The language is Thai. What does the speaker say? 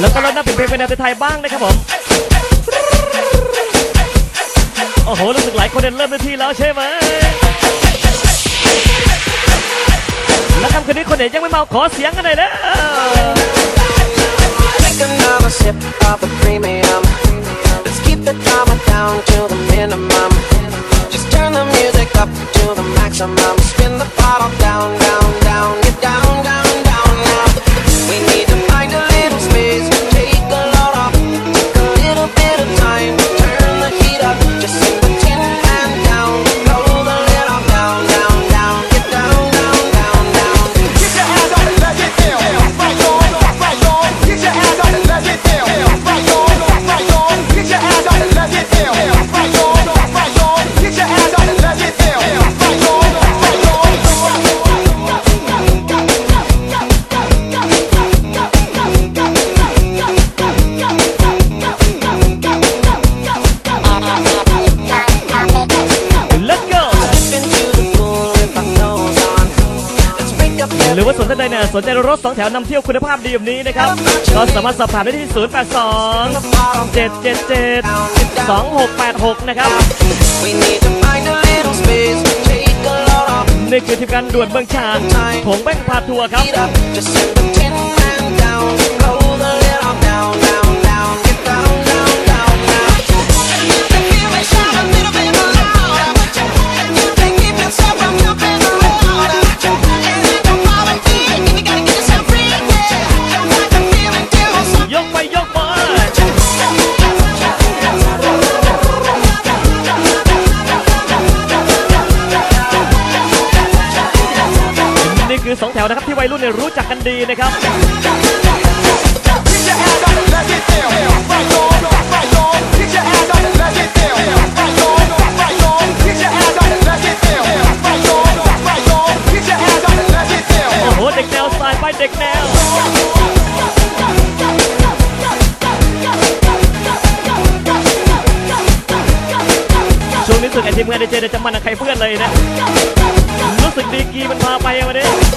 แล้วก็เริ่มนับเป็นเพลงเป็นแนวไทยบ้างนะครับผม โอ้โห รู้สึกหลายคนเริ่มได้ที่แล้วใช่ไหมและคำคืนนี้คนไหนยังไม่เมาขอเสียงกันหน่อยนะ up to the maximum. Spin the bottle. หรือว่าสนใจเนี่ยสนใจรถสองแถวนำเที่ยวคุณภาพดีแบบนี้นะครับก็สามารถสอบถามได้ที่ 0 8 2 7 7 7 2 6 8 6 นะครับนี่คือทีมงานด่วนเมืองชาญผงแป้งพาทัวร์ครับ คือสองแถวนะครับที่วัยรุ่นเนี่ยรู้จักกันดีนะครับโอ้โหเด็กแนวสไตไปเด็กแนวช่วงนี้สุดไอทีมงานดีเจจะมันใครเพื่อนเลยนะรู้สึกดีกีมันพาไปวัเนี้